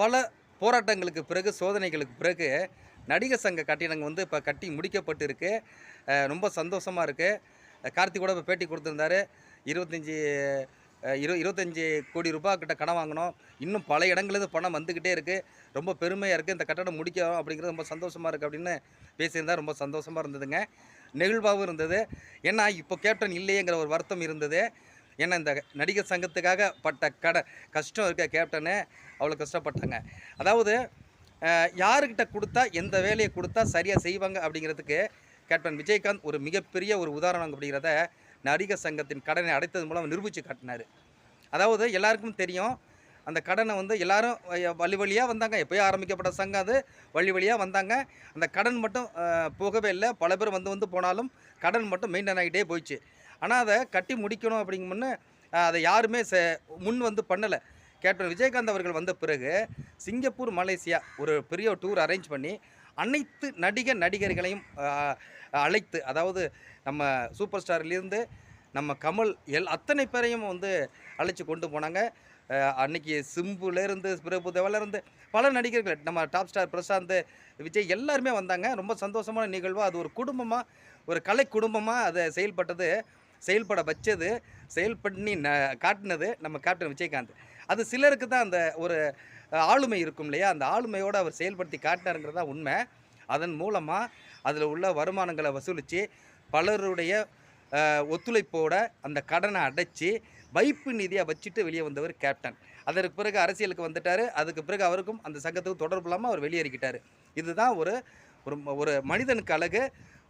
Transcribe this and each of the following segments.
பல போராட்டங்களுக்கு பிறகு சோதனைகளுக்கு பிறகு நடிகர் சங்க கட்டிடங்கள் வந்து இப்போ கட்டி முடிக்கப்பட்டு இருக்கு ரொம்ப சந்தோஷமாக இருக்குது கார்த்தி கூட இப்போ பேட்டி கொடுத்துருந்தாரு. இருபத்தஞ்சி இரு இருபத்தஞ்சி கோடி ரூபா கிட்ட கடன் வாங்கினோம் இன்னும் பல இடங்களுக்கு பணம் வந்துக்கிட்டே இருக்குது ரொம்ப பெருமையாக இருக்குது இந்த கட்டடம் முடிக்கணும் அப்படிங்கிறது ரொம்ப சந்தோஷமாக இருக்குது அப்படின்னு பேசியிருந்தால் ரொம்ப சந்தோஷமாக இருந்ததுங்க. நெகிழ்வாகவும் இருந்தது. ஏன்னா இப்போ கேப்டன் இல்லையேங்கிற ஒரு வருத்தம் இருந்தது. ஏன்னா இந்த நடிகர் சங்கத்துக்காக பட்ட கடை கஷ்டம் இருக்க கேப்டனு அவ்வளோ கஷ்டப்பட்டாங்க. அதாவது யாருக்கிட்ட கொடுத்தா எந்த வேலையை கொடுத்தா சரியாக செய்வாங்க அப்படிங்கிறதுக்கு கேப்டன் விஜயகாந்த் ஒரு மிகப்பெரிய ஒரு உதாரணம் அப்படிங்கிறத நடிகர் சங்கத்தின் கடனை அடைத்தது மூலம் நிரூபித்து காட்டினார். அதாவது எல்லாருக்கும் தெரியும் அந்த கடனை வந்து எல்லாரும் வழி வழியாக வந்தாங்க. எப்போயோ ஆரம்பிக்கப்பட்ட சங்கம் அது. வழி வழியாக வந்தாங்க. அந்த கடன் மட்டும் போகவே இல்லை. பல பேர் வந்து வந்து போனாலும் கடன் மட்டும் மெயின்டைன் ஆகிட்டே போயிடுச்சு. ஆனால் அதை கட்டி முடிக்கணும் அப்படிங்க முன்னே அதை யாருமே ச முன் வந்து பண்ணலை. கேப்டன் விஜயகாந்த் அவர்கள் வந்த பிறகு சிங்கப்பூர் மலேசியா ஒரு பெரிய டூர் அரேஞ்ச் பண்ணி அனைத்து நடிகர் நடிகர்களையும் அழைத்து அதாவது நம்ம சூப்பர் ஸ்டார்லேருந்து நம்ம கமல் எல் அத்தனை பேரையும் வந்து அழைச்சி கொண்டு போனாங்க. அன்னைக்கு சிம்புலேருந்து பிரபுதேவிலேருந்து பல நடிகர்கள் நம்ம டாப் ஸ்டார் பிரசாந்த் விஜய் எல்லாருமே வந்தாங்க. ரொம்ப சந்தோஷமான நிகழ்வு அது ஒரு குடும்பமாக ஒரு கலை குடும்பமாக அதை செயல்பட்டது. செயல்பட வச்சது செயல் பண்ணி ந காட்டினது நம்ம கேப்டன் விஜயகாந்த். அது சிலருக்கு தான் அந்த ஒரு ஆளுமை இருக்கும் இல்லையா? அந்த ஆளுமையோடு அவர் செயல்படுத்தி காட்டினாருங்கிறது தான் உண்மை. அதன் மூலமாக அதில் உள்ள வருமானங்களை வசூலித்து பலருடைய ஒத்துழைப்போட அந்த கடனை அடைச்சி வைப்பு நிதியை வச்சுட்டு வெளியே வந்தவர் கேப்டன் அதற்கு பிறகு அரசியலுக்கு வந்துட்டார். அதுக்கு பிறகு அவருக்கும் அந்த சங்கத்துக்கு தொடர்பு இல்லாமல் அவர் வெளியேறிக்கிட்டார். இதுதான் ஒரு ஒரு மனிதனுக்கு அழகு.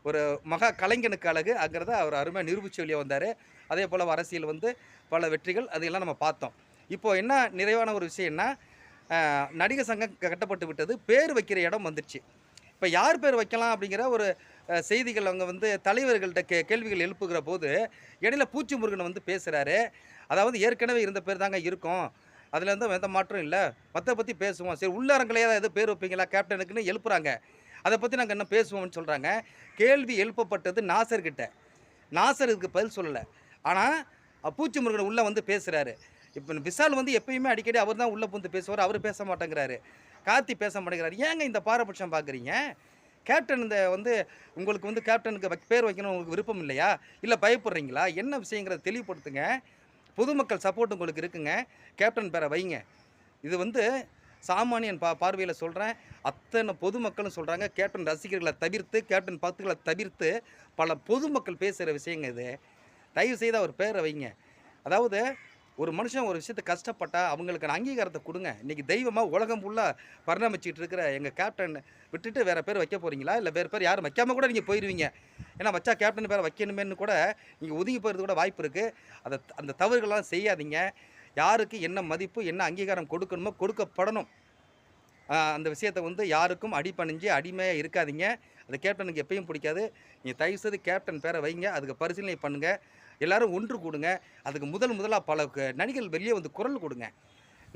ஒரு மகா கலைஞனுக்கு அழகு. அங்கிறத அவர் அருமையாக நிரூபித்து வெளியே வந்தார். அதே போல் அரசியல் வந்து பல வெற்றிகள் அதையெல்லாம் நம்ம பார்த்தோம். இப்போது என்ன நிறைவான ஒரு விஷயம்னா நடிகர் சங்கம் கட்டப்பட்டு விட்டது. பேர் வைக்கிற இடம் வந்துடுச்சு இப்போ யார் பேர் வைக்கலாம் அப்படிங்கிற ஒரு செய்திகள் அவங்க வந்து தலைவர்கள்ட்ட கே கேள்விகள் எழுப்புகிற போது இடையில பூச்சி முருகன் வந்து பேசுகிறாரு அதாவது ஏற்கனவே இருந்த பேர் தாங்க இருக்கும். அதில் வந்து எந்த மாற்றம் இல்லை. மற்ற பற்றி பேசுவோம். சரி உள்ளரங்களையே எது பேர் வைப்பீங்களா? கேப்டனுக்குன்னு எழுப்புறாங்க. அதை பற்றி நாங்கள் என்ன பேசுவோம்னு சொல்கிறாங்க கேள்வி எழுப்பப்பட்டது நாசர்கிட்ட நாசர் இதுக்கு பதில் சொல்லலை. ஆனால் பூச்சி முருகன் உள்ளே வந்து பேசுகிறாரு இப்போ விஷால் வந்து எப்பயுமே அடிக்கடி அவர் தான் உள்ளே புந்து பேசுவார் அவர் பேச மாட்டேங்கிறாரு. கார்த்தி பேச மாட்டேங்கிறாரு. ஏங்க இந்த பாரபட்சம் பார்க்குறீங்க கேப்டன் இந்த வந்து உங்களுக்கு வந்து கேப்டனுக்கு பேர் வைக்கணும் உங்களுக்கு விருப்பம் இல்லையா? இல்லை பயப்படுறீங்களா? என்ன விஷயங்கிறத தெளிவுபடுத்துங்க. பொதுமக்கள் சப்போர்ட் உங்களுக்கு இருக்குங்க. கேப்டன் பேரை வைங்க. இது வந்து சாமானியன் பா பார்வையில் சொல்கிறேன் அத்தனை பொதுமக்களும் சொல்கிறாங்க கேப்டன் ரசிகர்களை தவிர்த்து கேப்டன் பத்துக்களை தவிர்த்து பல பொதுமக்கள் பேசுகிற விஷயங்க இது. தயவு செய்து அவர் பேரை வைங்க. அதாவது ஒரு மனுஷன் ஒரு விஷயத்தை அவங்களுக்கு நான் அங்கீகாரத்தை கொடுங்க. இன்றைக்கி தெய்வமாக உலகம் ஃபுல்லாக பரிணமிச்சிட்டு இருக்கிற எங்கள் கேப்டன் விட்டுட்டு வேறு பேர் வைக்க போகிறீங்களா இல்லை வேறு பேர் யாரும் வைக்காம கூட நீங்கள் போயிடுவீங்க ஏன்னா வச்சா கேப்டன் பேரை வைக்கணுமேன்னு கூட நீங்கள் ஒதுங்கி போகிறது கூட வாய்ப்பு இருக்குது அதை அந்த தவறுகள்லாம் செய்யாதீங்க. யாருக்கு என்ன மதிப்பு என்ன அங்கீகாரம் கொடுக்கணுமோ கொடுக்கப்படணும். அந்த விஷயத்தை வந்து யாருக்கும் அடிப்பணிஞ்சு அடிமையாக இருக்காதீங்க. அது கேப்டனுக்கு எப்பயும் பிடிக்காது. நீங்கள் தயவுசெய்து கேப்டன் பேரை வைங்க. அதுக்கு பரிசீலனை பண்ணுங்கள் எல்லாரும் ஒன்று கொடுங்க. அதுக்கு முதல் முதலாக பல நடிகர்கள் வெளியே வந்து குரல் கொடுங்க.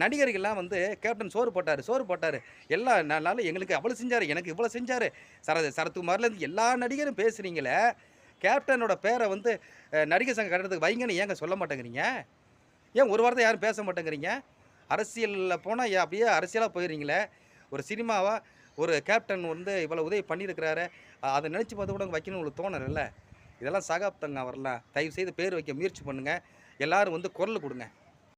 நடிகர்கள்லாம் வந்து கேப்டன் சோறு போட்டார் சோறு போட்டார். எல்லா நாளும் எங்களுக்கு அவ்வளோ செஞ்சார் எனக்கு இவ்வளோ செஞ்சார். சர சரத்குமார்லேருந்து எல்லா நடிகரும் பேசுகிறீங்களே கேப்டனோட பேரை வந்து நடிகர் சங்க கட்டடத்துக்கு வைங்கன்னு ஏங்க சொல்ல மாட்டேங்கிறீங்க? ஏன் ஒரு வாரத்தை யாரும் பேச மாட்டேங்கிறீங்க? அரசியலில் போனால் அப்படியே அரசியலாக போயிடுறீங்களே. ஒரு சினிமாவாக ஒரு கேப்டன் வந்து இவ்வளோ உதவி பண்ணியிருக்கிறாரு. அதை நினச்சி பார்த்து கூட வைக்கணும் உங்களுக்கு தோணலைல்ல? இதெல்லாம் சகாப்தங்க வரலாம் தயவு செய்து பேர் வைக்க முயற்சி பண்ணுங்கள் எல்லாரும் வந்து குரல் கொடுங்க.